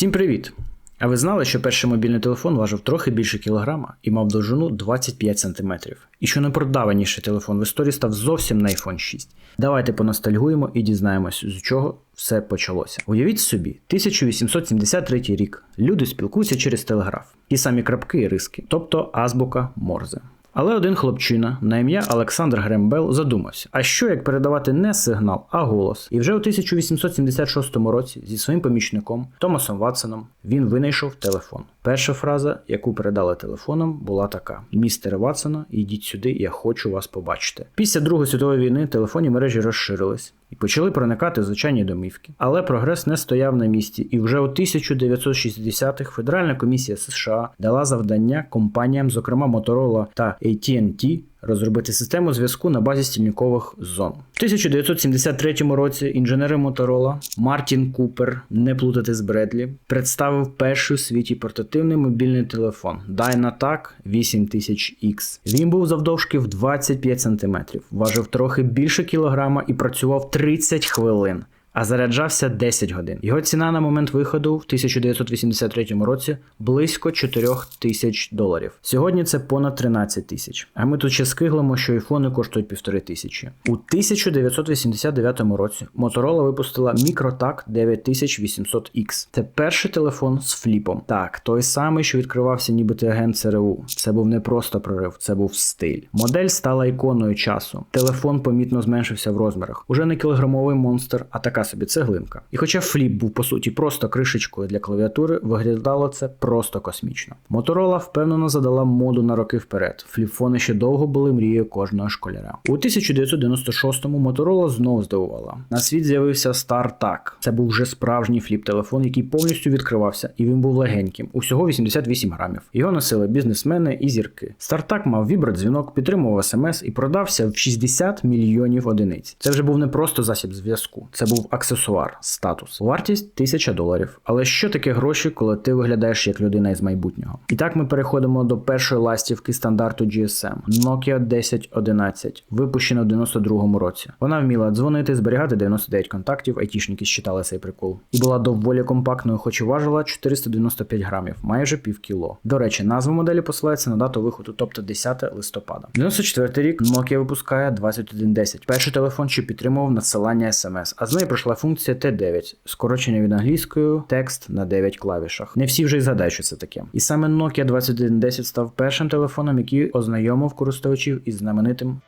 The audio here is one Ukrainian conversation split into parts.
Всім привіт! А ви знали, що перший мобільний телефон важив трохи більше кілограма і мав довжину 25 см. І що найпродаваніший телефон в історії став зовсім на iPhone 6. Давайте поностальгуємо і дізнаємось, з чого все почалося. Уявіть собі, 1873 рік. Люди спілкуються через телеграф, ті самі крапки і риски, тобто азбука Морзе. Але один хлопчина на ім'я Олександр Грембел задумався: а що як передавати не сигнал, а голос? І вже у 1876 році зі своїм помічником Томасом Ватсоном він винайшов телефон. Перша фраза, яку передали телефоном, була така: Містере Ватсона, йдіть сюди, я хочу вас побачити. Після Другої світової війни телефонні мережі розширились. І почали проникати звичайні домівки. Але прогрес не стояв на місці, і вже у 1960-х Федеральна комісія США дала завдання компаніям, зокрема Motorola та AT&T, розробити систему зв'язку на базі стільникових зон. В 1973 році інженери Motorola Мартін Купер, не плутати з Бредлі, представив перший у світі портативний мобільний телефон Dynatac 8000X. Він був завдовжки в 25 см, важив трохи більше кілограма і працював 30 хвилин а заряджався 10 годин. Його ціна на момент виходу в 1983 році близько 4 тисяч доларів. Сьогодні це понад 13 тисяч. А ми тут ще скиглимо, що айфони коштують півтори тисячі. У 1989 році Motorola випустила MicroTAC 9800X. Це перший телефон з фліпом. Так, той самий, що відкривався, ніби ти агент ЦРУ. Це був не просто прорив, це був стиль. Модель стала іконою часу. Телефон помітно зменшився в розмірах. Уже не кілограмовий монстр, а така собі цеглинка. І хоча фліп був по суті просто кришечкою для клавіатури, виглядало це просто космічно. Моторола впевнено задала моду на роки вперед. Фліпфони ще довго були мрією кожного школяра. У 1996-му Моторола знов здивувала. На світ з'явився StarTAC. Це був вже справжній фліп-телефон, який повністю відкривався, і він був легеньким. Усього 88 грамів. Його носили бізнесмени і зірки. StarTAC мав вібродзвінок, підтримував смс і продався в 60 мільйонів одиниць. Це вже був не просто засіб зв'язку, це був аксесуар, статус. Вартість 1000 доларів. Але що таке гроші, коли ти виглядаєш як людина із майбутнього? І так ми переходимо до першої ластівки стандарту GSM Nokia 1011, випущена в 92-му році. Вона вміла дзвонити, зберігати 99 контактів, айтішники считали цей прикол. І була доволі компактною, хоч і важила 495 грамів, майже пів кіло. До речі, назва моделі посилається на дату виходу, тобто 10 листопада. 94 рік Nokia випускає 2110. Перший телефон, що підтримував надсилання смс, а з нею пройшла функція T9, скорочення від англійської текст на 9 клавішах. Не всі вже й згадають, що це таке. І саме Nokia 2110 став першим телефоном, який ознайомив користувачів із знаменитим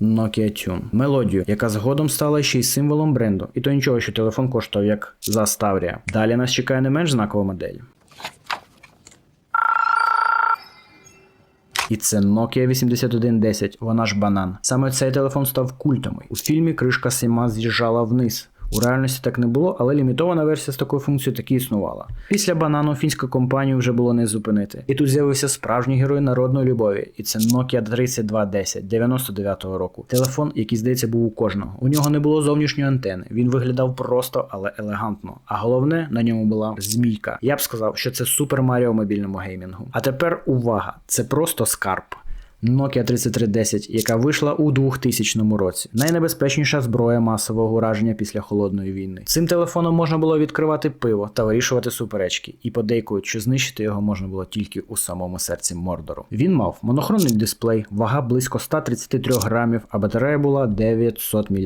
Nokia Tune. мелодію, яка згодом стала ще й символом бренду. І то нічого, що телефон коштував як за Ставрія. Далі нас чекає не менш знакова модель. І це Nokia 8110, вона ж банан. Саме цей телефон став культовий. У фільмі кришка сама з'їжджала вниз. У реальності так не було, але лімітована версія з такою функцією таки існувала. Після банану фінську компанію вже було не зупинити. І тут з'явився справжній герой народної любові, і це Nokia 3210 99-го року. Телефон, який здається, був у кожного. У нього не було зовнішньої антени. Він виглядав просто, але елегантно. А головне, на ньому була змійка. Я б сказав, що це Супер Маріо мобільному геймінгу. А тепер увага! Це просто скарб. Nokia 3310, яка вийшла у 2000 році. Найнебезпечніша зброя масового ураження після холодної війни. Цим телефоном можна було відкривати пиво та вирішувати суперечки, і подейкують, що знищити його можна було тільки у самому серці Мордору. Він мав монохронний дисплей, вага близько 133 грамів, а батарея була 900 мАч.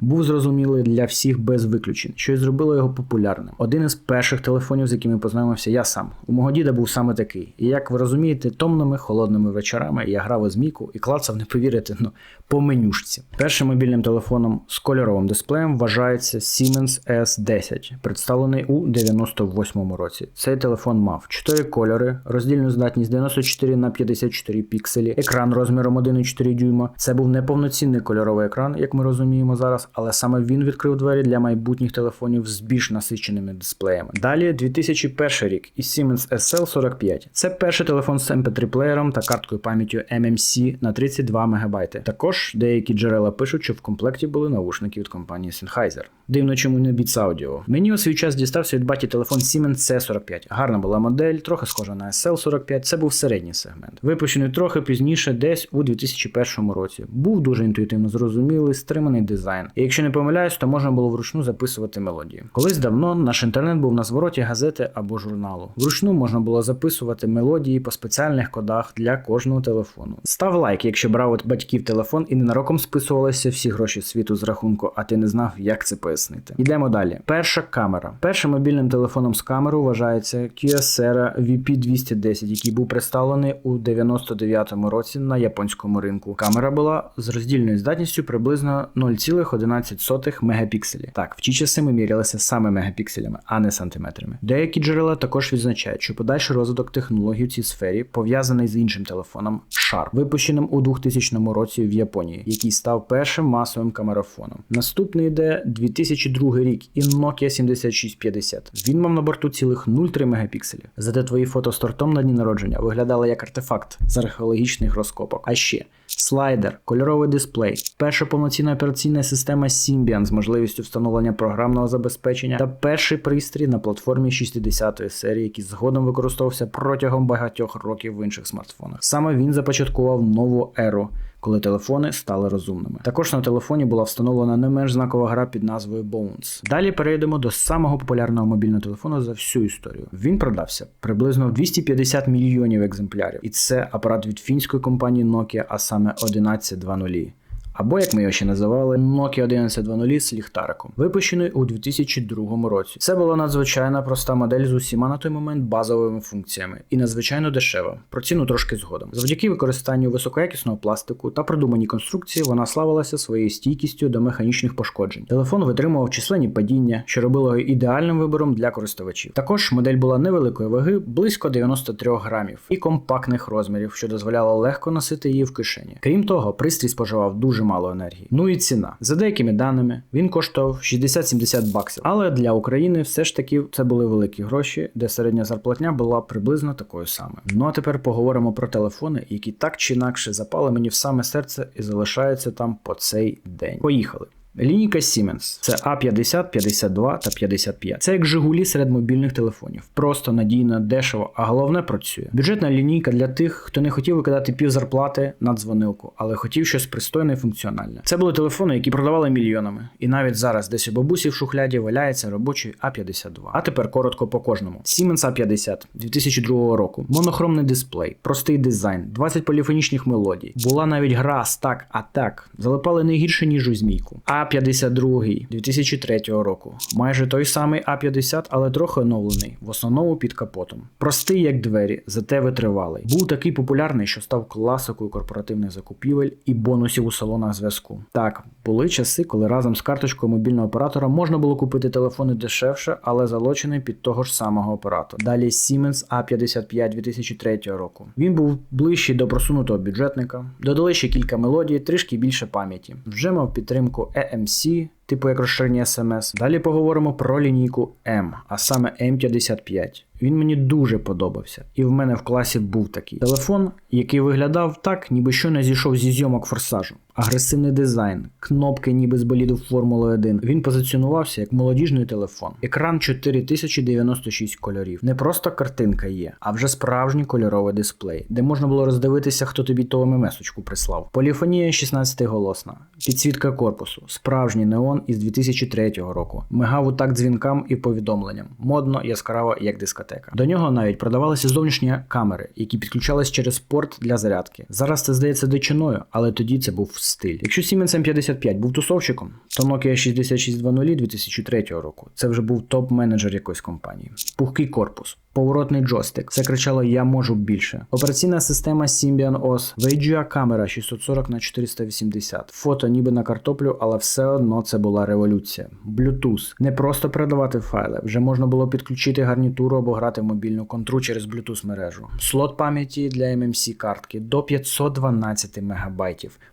Був зрозумілий для всіх без виключень, що й зробило його популярним. Один із перших телефонів, з якими познайомився я сам. У мого діда був саме такий. І як ви розумієте, томними холодними вечорами я грав у змійку і клацав, не повірите, ну, по менюшці. Першим мобільним телефоном з кольоровим дисплеєм вважається Siemens S10, представлений у 98-му році. Цей телефон мав 4 кольори, роздільну здатність 94 на 54 пікселі, екран розміром 1,4 дюйма. Це був неповноцінний кольоровий екран, як ми розуміємо зараз, але саме він відкрив двері для майбутніх телефонів з більш насиченими дисплеями. Далі 2001 рік і Siemens SL45. Це перший телефон з MP3 плеєром та карткою пам'яттю MMC на 32 МБ. Також деякі джерела пишуть, що в комплекті були наушники від компанії Sennheiser. Дивно, чому не Beats Audio. Мені у свій час дістався від баті телефон Siemens C45. Гарна була модель, трохи схожа на SL45. Це був середній сегмент. Випущений трохи пізніше, десь у 2001 році. Був дуже інтуїтивно зрозумілий, стриманий дизайн. І якщо не помиляюсь, то можна було вручну записувати мелодії. Колись давно наш інтернет був на звороті газети або журналу. Вручну можна було записувати мелодії по спеціальних кодах для кожного телефону. Став лайк, якщо брав от батьків телефон і ненароком списувалися всі гроші світу з рахунку, а ти не знав, як це пояснити. Йдемо далі. Перша камера. Першим мобільним телефоном з камерою вважається Kyocera VP210, який був представлений у 99-му році на японському ринку. Камера була з роздільною здатністю приблизно 0,11 мегапікселі. Так, в ті часи ми мірялися саме мегапікселями, а не сантиметрами. Деякі джерела також відзначають, що подальший розвиток технологій в цій сфері пов'язаний з іншим телефоном Sharp, випущеним у 2000 році в Японії, який став першим масовим камерафоном. Наступний йде 2002 рік і Nokia 7650. Він мав на борту цілих 0,3 мегапікселі. Зате твої фото з тортом на дні народження виглядали як артефакт з археологічних розкопок. А ще слайдер, кольоровий дисплей, перша повноцінна операційна система Symbian з можливістю встановлення програмного забезпечення та перший пристрій на платформі 60-ї серії, який згодом використовувався протягом багатьох років в інших смартфонах. Саме він започаткував нову еру. Коли телефони стали розумними. Також на телефоні була встановлена не менш знакова гра під назвою Bones. Далі перейдемо до самого популярного мобільного телефону за всю історію. Він продався приблизно в 250 мільйонів екземплярів, і це апарат від фінської компанії Nokia, а саме 1120. Або, як ми його ще називали, Nokia 1120 з ліхтариком, випущений у 2002 році. Це була надзвичайно проста модель з усіма на той момент базовими функціями і надзвичайно дешева. Про ціну трошки згодом. Завдяки використанню високоякісного пластику та продуманій конструкції вона славилася своєю стійкістю до механічних пошкоджень. Телефон витримував численні падіння, що робило його ідеальним вибором для користувачів. Також модель була невеликої ваги, близько 93 грамів, і компактних розмірів, що дозволяло легко носити її в кишені. Крім того, пристрій споживав дуже мало енергії. Ну і ціна. За деякими даними, він коштував 60-70 баксів. Але для України все ж таки це були великі гроші, де середня зарплатня була приблизно такою самою. Ну а тепер поговоримо про телефони, які так чи інакше запали мені в саме серце і залишаються там по цей день. Поїхали. Лінійка Siemens це A50, 52 та 55. Це як Жигулі серед мобільних телефонів. Просто надійно, дешево, а головне працює. Бюджетна лінійка для тих, хто не хотів викидати пів зарплати на дзвонилку, але хотів щось пристойне і функціональне. Це були телефони, які продавали мільйонами. І навіть зараз десь у бабусі в шухляді валяється робочий A52. А тепер коротко по кожному. Siemens A50 2002 року. Монохромний дисплей, простий дизайн, 20 поліфонічних мелодій. Була навіть гра стак атак. Залипали не гірше, ніж у змійку. А52 2003 року. Майже той самий А50, але трохи оновлений, в основному під капотом. Простий як двері, зате витривалий. Був такий популярний, що став класикою корпоративних закупівель і бонусів у салонах зв'язку. Так, були часи, коли разом з карточкою мобільного оператора можна було купити телефони дешевше, але залочений під того ж самого оператора. Далі Siemens A55 2003 року. Він був ближчий до просунутого бюджетника, додали ще кілька мелодій, трішки більше пам'яті. Вже мав підтримку EMC, типу як розширення SMS. Далі поговоримо про лінійку M, а саме M55. Він мені дуже подобався, і в мене в класі був такий телефон, який виглядав так, ніби що не зійшов зі зйомок форсажу. Агресивний дизайн, кнопки, ніби з боліду Формули 1. Він позиціонувався як молодіжний телефон. Екран 4096 кольорів. Не просто картинка є, а вже справжній кольоровий дисплей, де можна було роздивитися, хто тобі того мемесочку прислав. Поліфонія 16-голосна, підсвітка корпусу, справжній неон із 2003 року. Мигав у такт дзвінкам і повідомленням. Модно, яскраво, як дискотека. До нього навіть продавалися зовнішні камери, які підключались через порт для зарядки. Зараз це здається дичиною, але тоді це був стиль. Якщо Siemens M55 був тусовщиком, то Nokia 6620 2003 року це вже був топ-менеджер якоїсь компанії. Пухкий корпус. Поворотний джойстик. Це кричало Я можу більше. Операційна система Symbian OS. VGA камера 640 на 480. Фото ніби на картоплю, але все одно це була революція. Bluetooth. Не просто передавати файли, вже можна було підключити гарнітуру або грати в мобільну контру через Bluetooth мережу. Слот пам'яті для MMC картки до 512 МБ.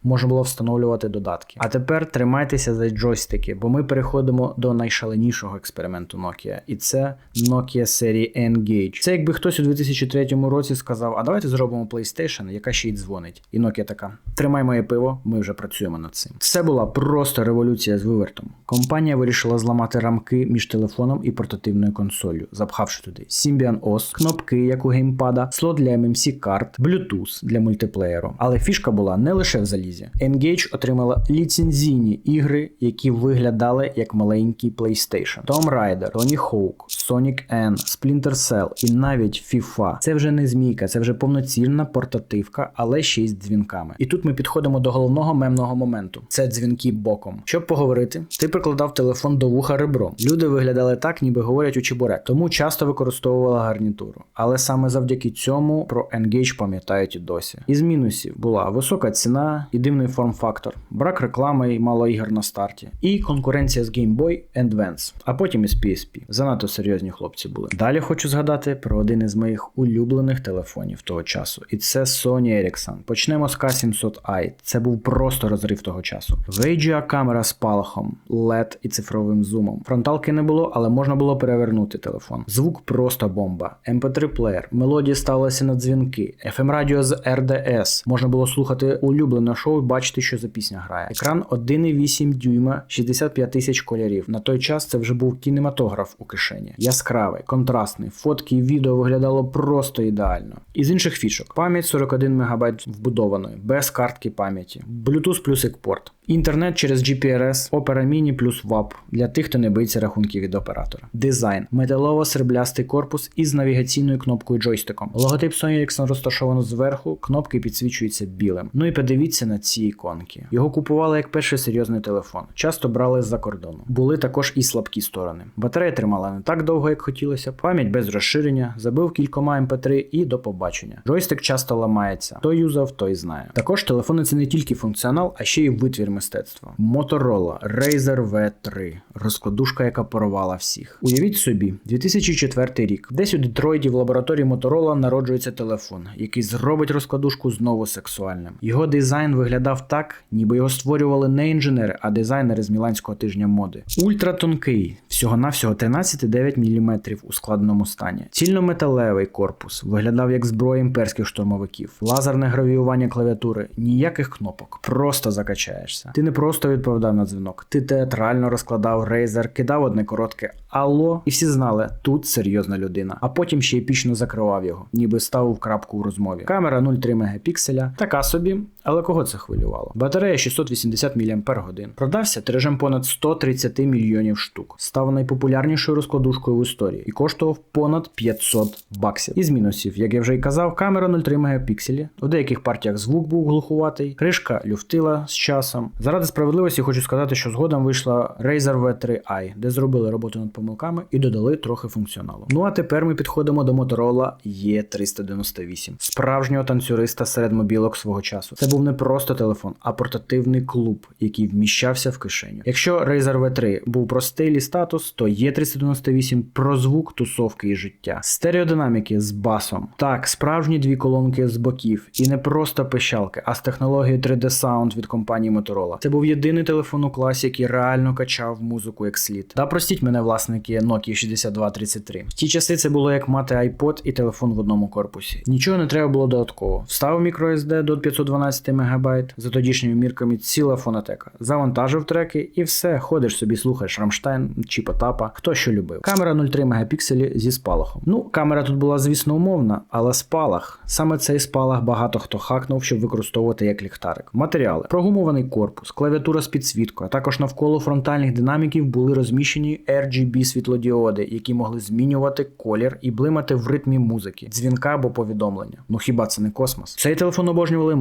Можна було встановлювати додатки. А тепер тримайтеся за джойстики, бо ми переходимо до найшаленішого експерименту Nokia. І це Nokia серії NG Engage. Це якби хтось у 2003 році сказав: а давайте зробимо PlayStation, яка ще й дзвонить. І Nokia така: тримай моє пиво, ми вже працюємо над цим. Це була просто революція з вивертом. Компанія вирішила зламати рамки між телефоном і портативною консолью, запхавши туди Symbian OS, кнопки, як у геймпада, слот для MMC карт, Bluetooth для мультиплеєру. Але фішка була не лише в залізі. Engage отримала ліцензійні ігри, які виглядали як маленький PlayStation. Tomb Raider, Tony Hawk, Sonic N, Splinter Cell і навіть FIFA. Це вже не змійка, це вже повноцінна портативка, але ще й з дзвінками. І тут ми підходимо до головного мемного моменту: це дзвінки боком. Щоб поговорити, ти прикладав телефон до вуха ребром. Люди виглядали так, ніби говорять у чебурек, тому часто використовувала гарнітуру. Але саме завдяки цьому про Engage пам'ятають і досі. Із мінусів була висока ціна і дивний форм-фактор, брак реклами і мало ігор на старті, і конкуренція з Game Boy Advance, а потім із PSP. Занадто серйозні хлопці були. Далі хочу згадати про один із моїх улюблених телефонів того часу, і це Sony Ericsson. Почнемо з K700i. Це був просто розрив того часу. VGA камера з палахом, LED і цифровим зумом. Фронталки не було, але можна було перевернути телефон. Звук просто бомба. MP3 плеєр, мелодії ставилися на дзвінки, FM радіо з RDS. Можна було слухати улюблене шоу і бачити, що за пісня грає. Екран 1,8 дюйма, 65 тисяч кольорів. На той час це вже був кінематограф у кишені. Яскравий, контрастний, фотки і відео виглядало просто ідеально. Із інших фішок: пам'ять 41 МБ вбудованої, без картки пам'яті, Bluetooth плюс екпорт. Інтернет через GPRS, Opera Mini плюс WAP для тих, хто не боїться рахунків від оператора. Дизайн: металово-сріблястий корпус із навігаційною кнопкою джойстиком. Логотип Sony Ericsson розташовано зверху, кнопки підсвічуються білим. Ну і подивіться на ці іконки. Його купували як перший серйозний телефон. Часто брали з-за кордону. Були також і слабкі сторони. Батарея тримала не так довго, як хотілося. Пам'ять без розширення, забив кількома MP3 і до побачення. Джойстик часто ламається. Хто юзав, той знає. Також телефони це не тільки функціонал, а ще й витвір мистецтва. Motorola Razer V3, розкладушка, яка порвала всіх. Уявіть собі, 2004 рік. Десь у Детройті в лабораторії Motorola народжується телефон, який зробить розкладушку знову сексуальним. Його дизайн виглядав так, ніби його створювали не інженери, а дизайнери з Міланського тижня моди. Ультратонкий, всього-навсього 13,9 мм у складеному стані. Цільнометалевий корпус виглядав як зброя імперських штурмовиків. Лазерне гравіювання клавіатури, ніяких кнопок, просто закачаєшся. Ти не просто відповідав на дзвінок, ти театрально розкладав рейзер, кидав одне коротке алло, і всі знали, тут серйозна людина. А потім ще епічно закривав його, ніби ставив крапку у розмові. Камера 0,3 мегапікселя, така собі, але кого це хвилювало? Батарея 680 мАч. Продався тиражем понад 130 мільйонів штук. Став найпопулярнішою розкладушкою в історії і коштував понад 500 баксів. Із мінусів, як я вже й казав, камера 0,3 мегапікселі. У деяких партіях звук був глухуватий, кришка люфтила з часом. Заради справедливості хочу сказати, що згодом вийшла Razer V3i, де зробили роботу над помилками і додали трохи функціоналу. Ну а тепер ми підходимо до Motorola E398, справжнього танцюриста серед мобілок свого часу. Це був не просто телефон, а портативний клуб, який вміщався в кишеню. Якщо Razer V3 був про стиль і статус, то E398 про звук, тусовки і життя, стереодинаміки з басом. Так, справжні дві колонки з боків, і не просто пищалки, а з технологією 3D Sound від компанії Motorola. Це був єдиний телефон у класі, який реально качав музику як слід. Та простіть мене, власники Nokia 6233. В ті часи це було як мати iPod і телефон в одному корпусі. Нічого не треба було додатково. Вставив microSD до 512 МБ, за тодішніми мірками ціла фонотека. Завантажив треки і все, ходиш собі, слухаєш Рамштайн чи Потапа, хто що любив. Камера 0,3 мегапікселі зі спалахом. Ну, камера тут була, звісно, умовна, але спалах. Саме цей спалах багато хто хакнув, щоб використовувати як ліхтарик. Матеріали: прогумований корпус, клавіатура з підсвіткою, а також навколо фронтальних динаміків були розміщені RGB світлодіоди, які могли змінювати колір і блимати в ритмі музики, дзвінка або повідомлення. Ну хіба це не космос? Цей телефон обожнювали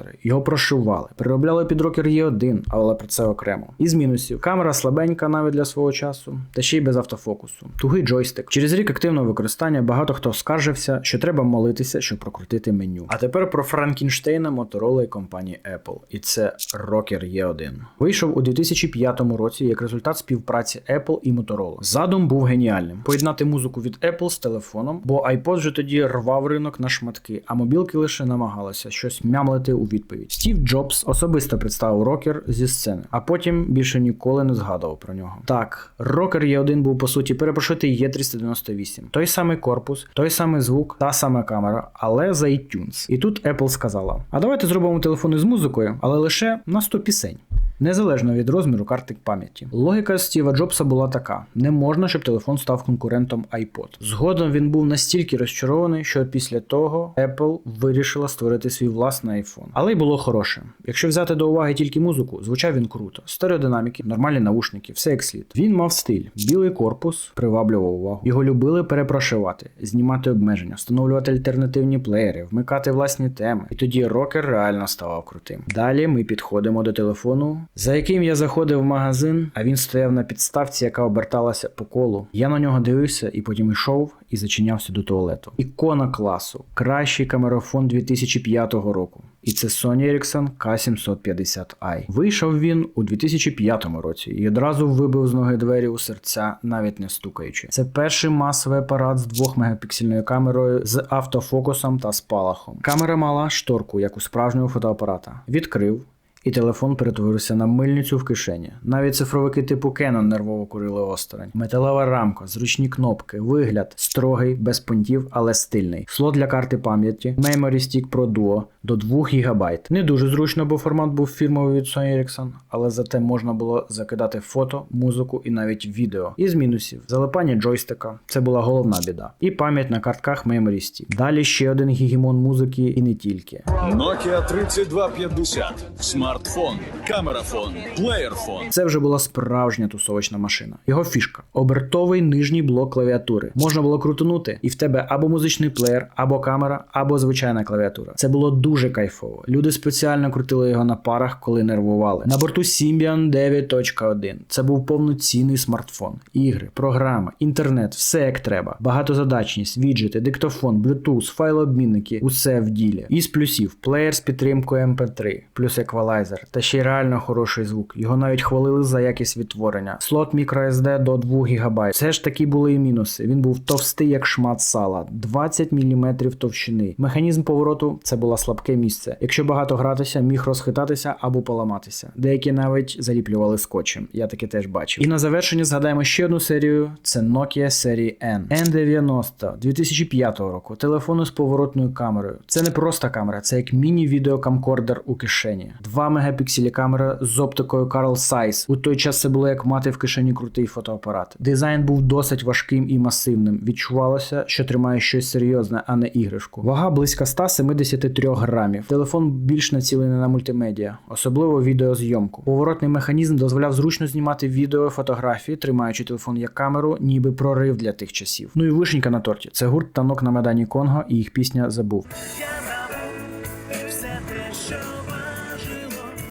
модифікатори, його прошивали, переробляли під рокер E1, але про це окремо. Із мінусів камера слабенька навіть для свого часу, та ще й без автофокусу. Тугий джойстик. Через рік активного використання багато хто скаржився, що треба молитися, щоб прокрутити меню. А тепер про Франкенштейна, Motorola і компанії Apple. І це Rocker E1. Вийшов у 2005 році як результат співпраці Apple і Motorola. Задум був геніальним: поєднати музику від Apple з телефоном, бо iPod вже тоді рвав ринок на шматки, а мобілки лише намагалися щось мямлити у відповідь. Стів Джобс особисто представив рокер зі сцени, а потім більше ніколи не згадував про нього. Так, рокер Є1 був по суті перепрошитий Є398. Той самий корпус, той самий звук, та сама камера, але за iTunes. І тут Apple сказала: а давайте зробимо телефони з музикою, але лише на 100 пісень. Незалежно від розміру карти пам'яті. Логіка Стіва Джобса була така: не можна, щоб телефон став конкурентом iPod. Згодом він був настільки розчарований, що після того Apple вирішила створити свій власний iPhone. Але й було хороше. Якщо взяти до уваги тільки музику, звучав він круто. Стереодинаміки, нормальні наушники, все як слід. Він мав стиль, білий корпус, приваблював увагу. Його любили перепрошивати, знімати обмеження, встановлювати альтернативні плеєри, вмикати власні теми. І тоді рокер реально ставав крутим. Далі ми підходимо до телефону, за яким я заходив в магазин, а він стояв на підставці, яка оберталася по колу. Я на нього дивився і потім йшов і зачинявся до туалету. Ікона класу, кращий камерафон 2005 року. І це Sony Ericsson K750i. Вийшов він у 2005 році і одразу вибив з ноги двері у серця, навіть не стукаючи. Це перший масовий апарат з 2 мегапіксельною камерою з автофокусом та спалахом. Камера мала шторку, як у справжнього фотоапарата. Відкрив. І телефон перетворився на мильницю в кишені. Навіть цифровики типу Canon нервово курили осторонь. Металева рамка, зручні кнопки, вигляд строгий, без понтів, але стильний. Слот для карти пам'яті, Memory Stick Pro Duo до 2 ГБ. Не дуже зручно, бо формат був фірмовий від Sony Ericsson, але зате можна було закидати фото, музику і навіть відео. Із мінусів залипання джойстика це була головна біда. І пам'ять на картках Memory Stick. Далі ще один гігімон музики і не тільки. Nokia 3250. Смартфон, камерафон, плеєрфон. Це вже була справжня тусовочна машина. Його фішка обертовий нижній блок клавіатури. Можна було крутанути, і в тебе або музичний плеєр, або камера, або звичайна клавіатура. Це було дуже кайфово. Люди спеціально крутили його на парах, коли нервували. На борту Symbian 9.1. Це був повноцінний смартфон, ігри, програми, інтернет, все як треба. Багатозадачність, віджити, диктофон, Bluetooth, файлообмінники, усе в ділі. Із плюсів плеєр з підтримкою MP3, плюс еквалайзер, та ще й реально хороший звук. Його навіть хвалили за якість відтворення. Слот microSD до 2 ГБ. Все ж таки були і мінуси. Він був товстий, як шмат сала, 20 мм товщини. Механізм повороту це було слабке місце. Якщо багато гратися, міг розхитатися або поламатися. Деякі навіть заліплювали скотчем. Я таке теж бачив. І на завершення згадаємо ще одну серію: це Nokia серії N. N90 2005 року. Телефону з поворотною камерою. Це не просто камера, це як міні-відеокамкордер у кишені. 2 мегапікселі камера з оптикою Carl Zeiss. У той час це було як мати в кишені крутий фотоапарат. Дизайн був досить важким і масивним. Відчувалося, що тримає щось серйозне, а не іграшку. Вага близько 173 грамів. Телефон більш націлений на мультимедіа, особливо відеозйомку. Поворотний механізм дозволяв зручно знімати відео, фотографії, тримаючи телефон як камеру, ніби прорив для тих часів. Ну і вишенька на торті. Це гурт танок на Медані Конго і їх пісня Забув.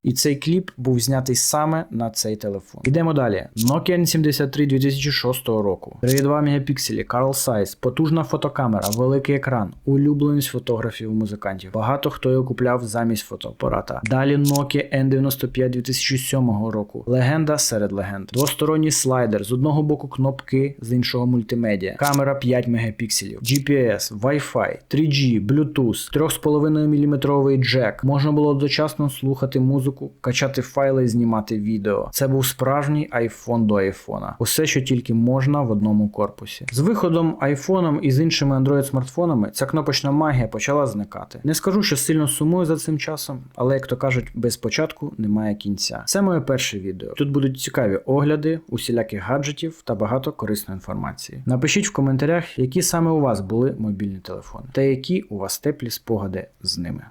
І цей кліп був знятий саме на цей телефон. Йдемо далі. Nokia N73 2006 року. 3,2 мегапікселі, Carl Zeiss, потужна фотокамера, великий екран, улюбленість фотографів музикантів. Багато хто його купляв замість фотоапарата. Далі Nokia N95 2007 року. Легенда серед легенд. Двосторонній слайдер, з одного боку кнопки, з іншого мультимедіа. Камера 5 мегапікселів, GPS, Wi-Fi, 3G, Bluetooth, 3,5 мм джек. Можна було дочасно слухати музику, качати файли і знімати відео. Це був справжній айфон до айфона. Усе, що тільки можна в одному корпусі. З виходом айфоном і з іншими Android смартфонами ця кнопочна магія почала зникати. Не скажу, що сильно сумую за цим часом, але як то кажуть, без початку немає кінця. Це моє перше відео. Тут будуть цікаві огляди, усіляких гаджетів та багато корисної інформації. Напишіть в коментарях, які саме у вас були мобільні телефони, та які у вас теплі спогади з ними.